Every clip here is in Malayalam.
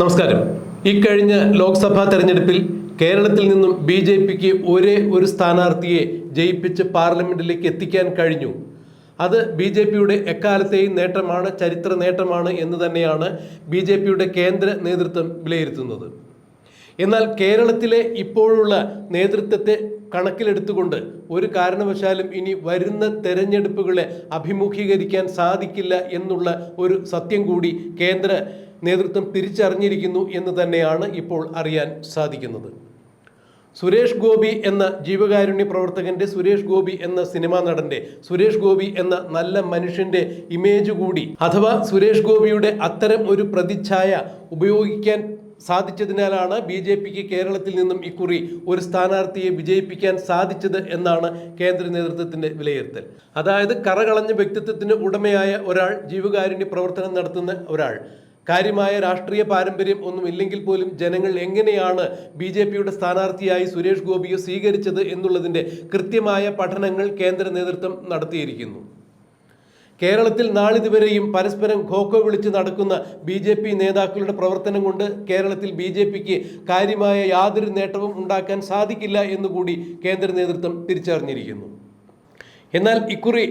നമസ്കാരം. ഇക്കഴിഞ്ഞ ലോക്സഭാ തെരഞ്ഞെടുപ്പിൽ കേരളത്തിൽ നിന്നും ബി ജെ പിക്ക് ഒരേ ഒരു സ്ഥാനാർത്ഥിയെ ജയിപ്പിച്ച് പാർലമെന്റിലേക്ക് എത്തിക്കാൻ കഴിഞ്ഞു. അത് ബി ജെ പിയുടെ എക്കാലത്തെയും നേട്ടമാണ് ചരിത്ര നേട്ടമാണ് എന്ന് തന്നെയാണ് ബി ജെ പിയുടെ കേന്ദ്ര നേതൃത്വം വിലയിരുത്തുന്നത്. എന്നാൽ കേരളത്തിലെ ഇപ്പോഴുള്ള നേതൃത്വത്തെ കണക്കിലെടുത്തുകൊണ്ട് ഒരു കാരണവശാലും ഇനി വരുന്ന തെരഞ്ഞെടുപ്പുകളെ അഭിമുഖീകരിക്കാൻ സാധിക്കില്ല എന്നുള്ള ഒരു സത്യം കൂടി കേന്ദ്ര നേതൃത്വം തിരിച്ചറിഞ്ഞിരിക്കുന്നു എന്ന് തന്നെയാണ് ഇപ്പോൾ അറിയാൻ സാധിക്കുന്നത്. സുരേഷ് ഗോപി എന്ന ജീവകാരുണ്യ പ്രവർത്തകന്റെ സുരേഷ് ഗോപി എന്ന സിനിമാ നടന്റെ സുരേഷ് ഗോപി എന്ന നല്ല മനുഷ്യന്റെ ഇമേജ് കൂടി അഥവാ സുരേഷ് ഗോപിയുടെ അത്തരം ഒരു പ്രതിച്ഛായ ഉപയോഗിക്കാൻ സാധിച്ചതിനാലാണ് ബി ജെ പിക്ക് കേരളത്തിൽ നിന്നും ഇക്കുറി ഒരു സ്ഥാനാർത്ഥിയെ വിജയിപ്പിക്കാൻ സാധിച്ചത് എന്നാണ് കേന്ദ്ര നേതൃത്വത്തിന്റെ വിലയിരുത്തൽ. അതായത് കറകളഞ്ഞ വ്യക്തിത്വത്തിന് ഉടമയായ ഒരാൾ ജീവകാരുണ്യ പ്രവർത്തനം നടത്തുന്ന ഒരാൾ കാര്യമായ രാഷ്ട്രീയ പാരമ്പര്യം ഒന്നും ഇല്ലെങ്കിൽ പോലും ജനങ്ങൾ എങ്ങനെയാണ് ബി ജെ പിയുടെ സ്ഥാനാർത്ഥിയായി സുരേഷ് ഗോപിയെ സ്വീകരിച്ചത് എന്നുള്ളതിന്റെ കൃത്യമായ പഠനങ്ങൾ കേന്ദ്ര നേതൃത്വം നടത്തിയിരിക്കുന്നു. കേരളത്തിൽ നാളിതുവരെയും പരസ്പരം ഖോഖോ വിളിച്ച് നടക്കുന്ന ബി ജെ പി നേതാക്കളുടെ പ്രവർത്തനം കൊണ്ട് കേരളത്തിൽ ബി ജെ പിക്ക് കാര്യമായ യാതൊരു നേട്ടവും ഉണ്ടാക്കാൻ സാധിക്കില്ല എന്നുകൂടി കേന്ദ്ര നേതൃത്വം തിരിച്ചറിഞ്ഞിരിക്കുന്നു. എന്നാൽ ഇക്കുറി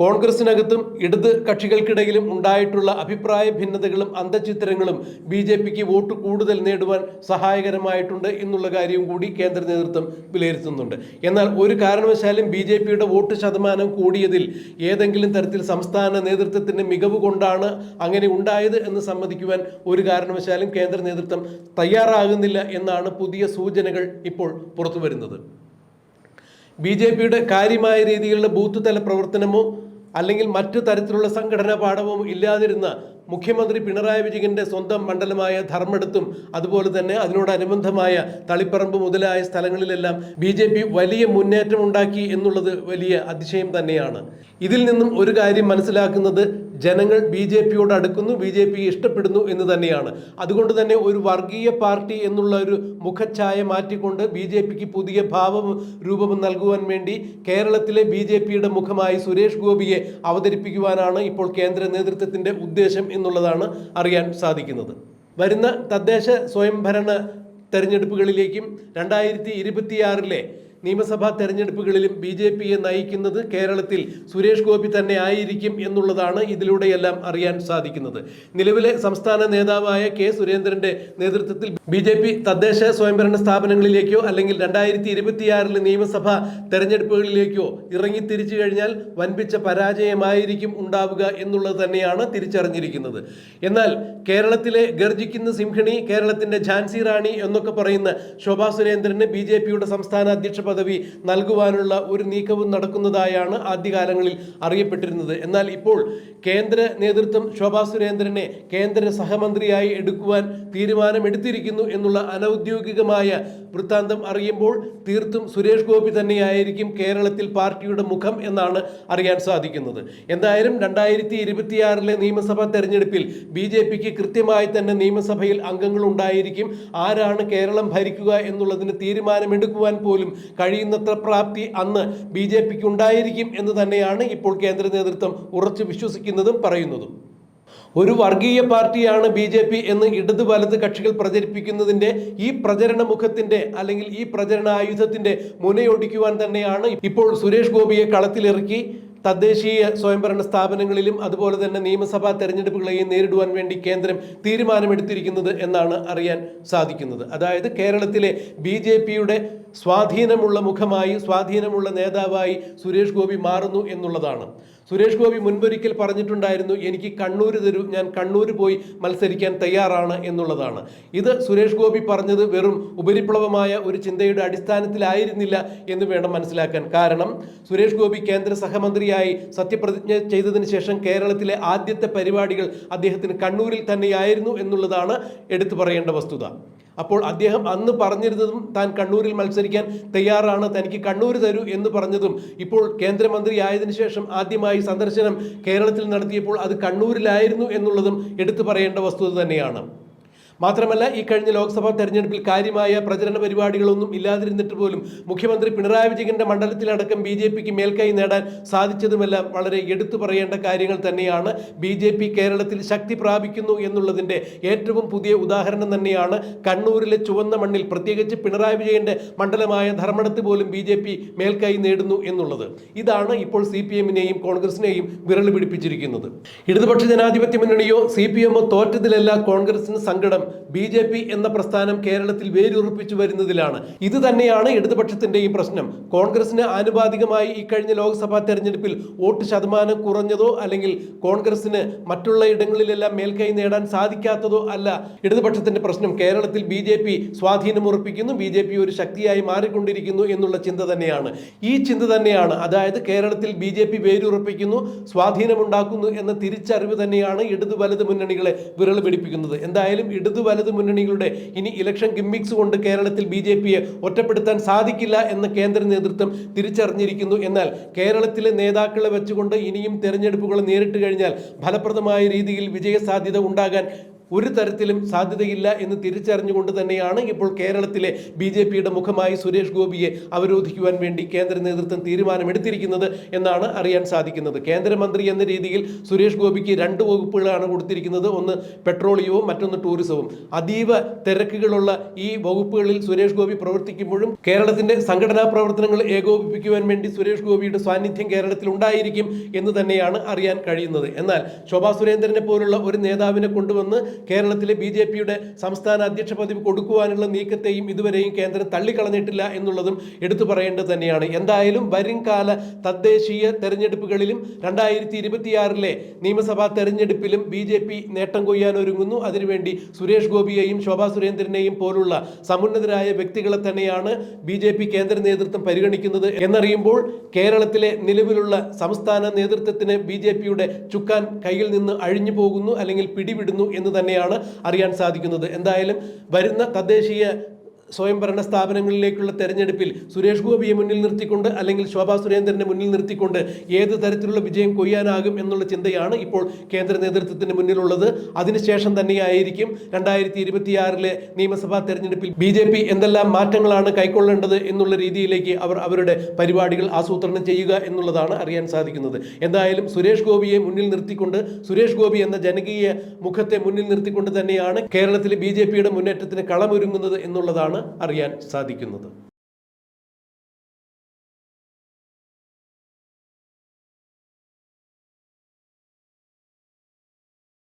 കോൺഗ്രസിനകത്തും ഇടത് കക്ഷികൾക്കിടയിലും ഉണ്ടായിട്ടുള്ള അഭിപ്രായ ഭിന്നതകളും അന്തചിത്രങ്ങളും ബി ജെ പിക്ക് വോട്ട് കൂടുതൽ നേടുവാൻ സഹായകരമായിട്ടുണ്ട് എന്നുള്ള കാര്യവും കൂടി കേന്ദ്ര നേതൃത്വം വിലയിരുത്തുന്നുണ്ട്. എന്നാൽ ഒരു കാരണവശാലും ബി ജെ പിയുടെ വോട്ട് ശതമാനം കൂടിയതിൽ ഏതെങ്കിലും തരത്തിൽ സംസ്ഥാന നേതൃത്വത്തിന്റെ മികവ് കൊണ്ടാണ് അങ്ങനെ ഉണ്ടായത് എന്ന് സമ്മതിക്കുവാൻ ഒരു കാരണവശാലും കേന്ദ്ര നേതൃത്വം തയ്യാറാകുന്നില്ല എന്നാണ് പുതിയ സൂചനകൾ ഇപ്പോൾ പുറത്തു വരുന്നത് ബി ജെ പിയുടെ കാര്യമായ രീതിയിലുള്ള ബൂത്ത് തല പ്രവർത്തനമോ അല്ലെങ്കിൽ മറ്റു തരത്തിലുള്ള സംഘടനാ പാഠവും ഇല്ലാതിരുന്ന മുഖ്യമന്ത്രി പിണറായി വിജയന്റെ സ്വന്തം മണ്ഡലമായ ധർമ്മടത്തും അതുപോലെ തന്നെ അതിനോടനുബന്ധമായ തളിപ്പറമ്പ് മുതലായ സ്ഥലങ്ങളിലെല്ലാം ബി ജെ പി വലിയ മുന്നേറ്റം ഉണ്ടാക്കി എന്നുള്ളത് വലിയ അതിശയം തന്നെയാണ്. ഇതിൽ നിന്നും ഒരു കാര്യം മനസ്സിലാക്കുന്നത് ജനങ്ങൾ ബി ജെ പിയോട് അടുക്കുന്നു ബി ജെ പി ഇഷ്ടപ്പെടുന്നു എന്ന് തന്നെയാണ്. അതുകൊണ്ട് തന്നെ ഒരു വർഗീയ പാർട്ടി എന്നുള്ള ഒരു മുഖഛായ മാറ്റിക്കൊണ്ട് ബി ജെ പിക്ക് പുതിയ ഭാവം രൂപം നൽകുവാൻ വേണ്ടി കേരളത്തിലെ ബി ജെ പിയുടെ മുഖമായി സുരേഷ് ഗോപിയെ അവതരിപ്പിക്കുവാനാണ് ഇപ്പോൾ കേന്ദ്ര നേതൃത്വത്തിന്റെ ഉദ്ദേശം എന്നുള്ളതാണ് അറിയാൻ സാധിക്കുന്നത്. വരുന്ന തദ്ദേശ സ്വയംഭരണ തെരഞ്ഞെടുപ്പുകളിലേക്കും രണ്ടായിരത്തി ഇരുപത്തിയാറിലെ നിയമസഭാ തെരഞ്ഞെടുപ്പുകളിലും ബി ജെ പിയെ നയിക്കുന്നത് കേരളത്തിൽ സുരേഷ് ഗോപി തന്നെ ആയിരിക്കും എന്നുള്ളതാണ് ഇതിലൂടെയെല്ലാം അറിയാൻ സാധിക്കുന്നത്. നിലവിലെ സംസ്ഥാന നേതാവായ കെ സുരേന്ദ്രന്റെ നേതൃത്വത്തിൽ ബി ജെ പി തദ്ദേശ സ്വയംഭരണ സ്ഥാപനങ്ങളിലേക്കോ അല്ലെങ്കിൽ രണ്ടായിരത്തി ഇരുപത്തിയാറിലെ നിയമസഭാ തെരഞ്ഞെടുപ്പുകളിലേക്കോ ഇറങ്ങി തിരിച്ചു കഴിഞ്ഞാൽ വൻപിച്ച പരാജയമായിരിക്കും ഉണ്ടാവുക എന്നുള്ളത് തന്നെയാണ് തിരിച്ചറിഞ്ഞിരിക്കുന്നത്. എന്നാൽ കേരളത്തിലെ ഗർജിക്കുന്ന സിംഹണി കേരളത്തിന്റെ ഝാൻസി റാണി എന്നൊക്കെ പറയുന്ന ശോഭാ സുരേന്ദ്രന് ബി ജെ പിയുടെ സംസ്ഥാന അധ്യക്ഷ പദവി നൽകുവാനുള്ള ഒരു നീക്കവും നടക്കുന്നതായാണ് ആദ്യകാലങ്ങളിൽ അറിയപ്പെട്ടിരുന്നത്. എന്നാൽ ഇപ്പോൾ കേന്ദ്ര നേതൃത്വം ശോഭാ സുരേന്ദ്രനെ കേന്ദ്ര സഹമന്ത്രിയായി എടുക്കുവാൻ തീരുമാനമെടുത്തിരിക്കുന്നു എന്നുള്ള അനൗദ്യോഗികമായ വൃത്താന്തം അറിയുമ്പോൾ തീർത്തും സുരേഷ് ഗോപി തന്നെയായിരിക്കും കേരളത്തിൽ പാർട്ടിയുടെ മുഖം എന്നാണ് അറിയാൻ സാധിക്കുന്നത്. എന്തായാലും രണ്ടായിരത്തി ഇരുപത്തിയാറിലെ നിയമസഭാ തെരഞ്ഞെടുപ്പിൽ ബി ജെ പിക്ക് കൃത്യമായി തന്നെ നിയമസഭയിൽ അംഗങ്ങൾ ഉണ്ടായിരിക്കും ആരാണ് കേരളം ഭരിക്കുക എന്നുള്ളതിന് തീരുമാനമെടുക്കുവാൻ പോലും കഴിയുന്നത്ര പ്രാപ്തി അന്ന് ബി ജെ പിക്ക് ഉണ്ടായിരിക്കും എന്ന് തന്നെയാണ് ഇപ്പോൾ കേന്ദ്ര നേതൃത്വം ഉറച്ചു വിശ്വസിക്കുന്നതും പറയുന്നതും. ഒരു വർഗീയ പാർട്ടിയാണ് ബി ജെ പി എന്ന് ഇടത് വലത് കക്ഷികൾ പ്രചരിപ്പിക്കുന്നതിന്റെ ഈ പ്രചരണ മുഖത്തിന്റെ അല്ലെങ്കിൽ ഈ പ്രചരണ ആയുധത്തിന്റെ മുനയൊടിക്കുവാൻ തന്നെയാണ് ഇപ്പോൾ സുരേഷ് ഗോപിയെ കളത്തിലിറക്കി തദ്ദേശീയ സ്വയംഭരണ സ്ഥാപനങ്ങളിലും അതുപോലെ തന്നെ നിയമസഭാ തെരഞ്ഞെടുപ്പുകളെയും നേരിടുവാൻ വേണ്ടി കേന്ദ്രം തീരുമാനമെടുത്തിരിക്കുന്നത് എന്നാണ് അറിയാൻ സാധിക്കുന്നത്. അതായത് കേരളത്തിലെ ബി ജെ പിയുടെ സ്വാധീനമുള്ള മുഖമായി സ്വാധീനമുള്ള നേതാവായി സുരേഷ് ഗോപി മാറുന്നു എന്നുള്ളതാണ്. സുരേഷ് ഗോപി മുൻപൊരിക്കൽ പറഞ്ഞിട്ടുണ്ടായിരുന്നു എനിക്ക് കണ്ണൂർ തരൂ ഞാൻ കണ്ണൂർ പോയി മത്സരിക്കാൻ തയ്യാറാണ് എന്നുള്ളതാണ്. ഇത് സുരേഷ് ഗോപി പറഞ്ഞത് വെറും ഉപരിപ്ലവമായ ഒരു ചിന്തയുടെ അടിസ്ഥാനത്തിലായിരുന്നില്ല എന്ന് വേണം മനസ്സിലാക്കാൻ. കാരണം സുരേഷ് ഗോപി കേന്ദ്ര സഹമന്ത്രിയായി സത്യപ്രതിജ്ഞ ചെയ്തതിന് ശേഷം കേരളത്തിലെ ആദ്യത്തെ പരിപാടികൾ അദ്ദേഹത്തിന് കണ്ണൂരിൽ തന്നെയായിരുന്നു എന്നുള്ളതാണ് എടുത്തു പറയേണ്ട വസ്തുത. അപ്പോൾ അദ്ദേഹം അന്ന് പറഞ്ഞിരുന്നതും താൻ കണ്ണൂരിൽ മത്സരിക്കാൻ തയ്യാറാണ് തനിക്ക് കണ്ണൂർ തരൂ എന്ന് പറഞ്ഞതും. ഇപ്പോൾ കേന്ദ്രമന്ത്രി ആയതിനു ശേഷം ആദ്യമായി സന്ദർശനം കേരളത്തിൽ നടത്തിയപ്പോൾ അത് കണ്ണൂരിലായിരുന്നു എന്നുള്ളതും എടുത്തു പറയേണ്ട വസ്തുത തന്നെയാണ്. മാത്രമല്ല ഈ കഴിഞ്ഞ ലോക്സഭാ തെരഞ്ഞെടുപ്പിൽ കാര്യമായ പ്രചരണ പരിപാടികളൊന്നും ഇല്ലാതിരുന്നിട്ട് പോലും മുഖ്യമന്ത്രി പിണറായി വിജയന്റെ മണ്ഡലത്തിലടക്കം ബി ജെ പിക്ക് മേൽക്കൈ നേടാൻ സാധിച്ചതുമെല്ലാം വളരെ എടുത്തു പറയേണ്ട കാര്യങ്ങൾ തന്നെയാണ്. ബി ജെ പി കേരളത്തിൽ ശക്തി പ്രാപിക്കുന്നു എന്നുള്ളതിന്റെ ഏറ്റവും പുതിയ ഉദാഹരണം തന്നെയാണ്. കണ്ണൂരിലെ ചുവന്ന മണ്ണിൽ പ്രത്യേകിച്ച് പിണറായി വിജയന്റെ മണ്ഡലമായ ധർമ്മടത്ത് പോലും ബി ജെ പി മേൽക്കൈ നേടുന്നു എന്നുള്ളത്. ഇതാണ് ഇപ്പോൾ സി പി എമ്മിനെയും കോൺഗ്രസിനെയും വിരൽ പിടിപ്പിച്ചിരിക്കുന്നത്. ഇടതുപക്ഷ ജനാധിപത്യ മുന്നണിയോ സി പി എമ്മോ തോറ്റതിലല്ല കോൺഗ്രസിന് സങ്കടം. ബി ജെ പി എന്ന പ്രസ്ഥാനം കേരളത്തിൽ വേരുറപ്പിച്ചു വരുന്നതിലാണ്. ഇത് തന്നെയാണ് ഈ പ്രശ്നം. കോൺഗ്രസിന് ആനുപാതികമായി ഇക്കഴിഞ്ഞ ലോക്സഭാ തെരഞ്ഞെടുപ്പിൽ വോട്ട് ശതമാനം കുറഞ്ഞതോ അല്ലെങ്കിൽ കോൺഗ്രസിന് മറ്റുള്ള ഇടങ്ങളിലെല്ലാം മേൽക്കൈ നേടാൻ സാധിക്കാത്തതോ അല്ല ഇടതുപക്ഷത്തിന്റെ പ്രശ്നം. കേരളത്തിൽ ബി ജെ പി സ്വാധീനം ഉറപ്പിക്കുന്നു ബി ജെ പി ഒരു ശക്തിയായി മാറിക്കൊണ്ടിരിക്കുന്നു എന്നുള്ള ചിന്ത തന്നെയാണ്. ഈ ചിന്ത തന്നെയാണ്. അതായത് കേരളത്തിൽ ബി ജെ പി വേരുറപ്പിക്കുന്നു സ്വാധീനമുണ്ടാക്കുന്നു എന്ന തിരിച്ചറിവ് തന്നെയാണ് ഇടതു വലത് മുന്നണികളെ വിരൽ പിടിപ്പിക്കുന്നത്. എന്തായാലും ഇടതു വലത് മുന്നണികളുടെ ഇനി ഇലക്ഷൻ ഗിമ്മിക്സ് കൊണ്ട് കേരളത്തിൽ ബി ജെ പിയെ ഒറ്റപ്പെടുത്താൻ സാധിക്കില്ല എന്ന് കേന്ദ്ര നേതൃത്വം തിരിച്ചറിഞ്ഞിരിക്കുന്നു. എന്നാൽ കേരളത്തിലെ നേതാക്കളെ വെച്ചുകൊണ്ട് ഇനിയും തെരഞ്ഞെടുപ്പുകൾ നേരിട്ട് കഴിഞ്ഞാൽ ഫലപ്രദമായ രീതിയിൽ വിജയസാധ്യത ഉണ്ടാകാൻ ഒരു തരത്തിലും സാധ്യതയില്ല എന്ന് തിരിച്ചറിഞ്ഞുകൊണ്ട് തന്നെയാണ് ഇപ്പോൾ കേരളത്തിലെ ബി ജെ പിയുടെ മുഖമായി സുരേഷ് ഗോപിയെ അവരോധിക്കുവാൻ വേണ്ടി കേന്ദ്ര നേതൃത്വം തീരുമാനമെടുത്തിരിക്കുന്നത് എന്നാണ് അറിയാൻ സാധിക്കുന്നത്. കേന്ദ്രമന്ത്രി എന്ന രീതിയിൽ സുരേഷ് ഗോപിക്ക് രണ്ട് വകുപ്പുകളാണ് കൊടുത്തിരിക്കുന്നത്. ഒന്ന് പെട്രോളിയവും മറ്റൊന്ന് ടൂറിസവും. അതീവ തിരക്കുകളുള്ള ഈ വകുപ്പുകളിൽ സുരേഷ് ഗോപി പ്രവർത്തിക്കുമ്പോഴും കേരളത്തിന്റെ സംഘടനാ പ്രവർത്തനങ്ങൾ ഏകോപിപ്പിക്കുവാൻ വേണ്ടി സുരേഷ് ഗോപിയുടെ സാന്നിധ്യം കേരളത്തിൽ ഉണ്ടായിരിക്കും എന്ന് തന്നെയാണ് അറിയാൻ കഴിയുന്നത്. എന്നാൽ ശോഭാ സുരേന്ദ്രനെ പോലുള്ള ഒരു നേതാവിനെ കൊണ്ടുവന്ന് കേരളത്തിലെ ബി ജെ പിയുടെ സംസ്ഥാന അധ്യക്ഷ പദവി കൊടുക്കുവാനുള്ള നീക്കത്തെയും ഇതുവരെയും കേന്ദ്രം തള്ളിക്കളഞ്ഞിട്ടില്ല എന്നുള്ളതും എടുത്തു പറയേണ്ടത് തന്നെയാണ്. എന്തായാലും വരുംകാല തദ്ദേശീയ തെരഞ്ഞെടുപ്പുകളിലും രണ്ടായിരത്തി ഇരുപത്തിയാറിലെ നിയമസഭാ തെരഞ്ഞെടുപ്പിലും ബി ജെ പി നേട്ടം കൊയ്യാൻ ഒരുങ്ങുന്നു. അതിനുവേണ്ടി സുരേഷ് ഗോപിയെയും ശോഭാ സുരേന്ദ്രനെയും പോലുള്ള സമുന്നതരായ വ്യക്തികളെ തന്നെയാണ് ബി ജെ പി കേന്ദ്ര നേതൃത്വം പരിഗണിക്കുന്നത്. എന്നറിയുമ്പോൾ കേരളത്തിലെ നിലവിലുള്ള സംസ്ഥാന നേതൃത്വത്തിന് ബി ജെ പിയുടെ ചുക്കാൻ കയ്യിൽ നിന്ന് അഴിഞ്ഞു പോകുന്നു അല്ലെങ്കിൽ പിടിവിടുന്നു എന്ന് തന്നെയാണ് അറിയാൻ സാധിക്കുന്നത്. എന്തായാലും വരുന്ന തദ്ദേശീയ സ്വയംഭരണ സ്ഥാപനങ്ങളിലേക്കുള്ള തെരഞ്ഞെടുപ്പിൽ സുരേഷ് ഗോപിയെ മുന്നിൽ നിർത്തിക്കൊണ്ട് അല്ലെങ്കിൽ ശോഭാ സുരേന്ദ്രനെ മുന്നിൽ നിർത്തിക്കൊണ്ട് ഏത് തരത്തിലുള്ള വിജയം കൊയ്യാനാകും എന്നുള്ള ചിന്തയാണ് ഇപ്പോൾ കേന്ദ്ര നേതൃത്വത്തിന് മുന്നിലുള്ളത്. അതിനുശേഷം തന്നെയായിരിക്കും രണ്ടായിരത്തി ഇരുപത്തിയാറിലെ നിയമസഭാ തെരഞ്ഞെടുപ്പിൽ ബി ജെ പി എന്തെല്ലാം മാറ്റങ്ങളാണ് കൈക്കൊള്ളേണ്ടത് എന്നുള്ള രീതിയിലേക്ക് അവർ അവരുടെ പരിപാടികൾ ആസൂത്രണം ചെയ്യുക എന്നുള്ളതാണ് അറിയാൻ സാധിക്കുന്നത്. എന്തായാലും സുരേഷ് ഗോപിയെ മുന്നിൽ നിർത്തിക്കൊണ്ട് സുരേഷ് ഗോപി എന്ന ജനകീയ മുഖത്തെ മുന്നിൽ നിർത്തിക്കൊണ്ട് തന്നെയാണ് കേരളത്തിലെ ബി ജെ പിയുടെ മുന്നേറ്റത്തിന് കളമൊരുങ്ങുന്നത് എന്നുള്ളതാണ് അറിയാൻ സാധിക്കുന്നത്.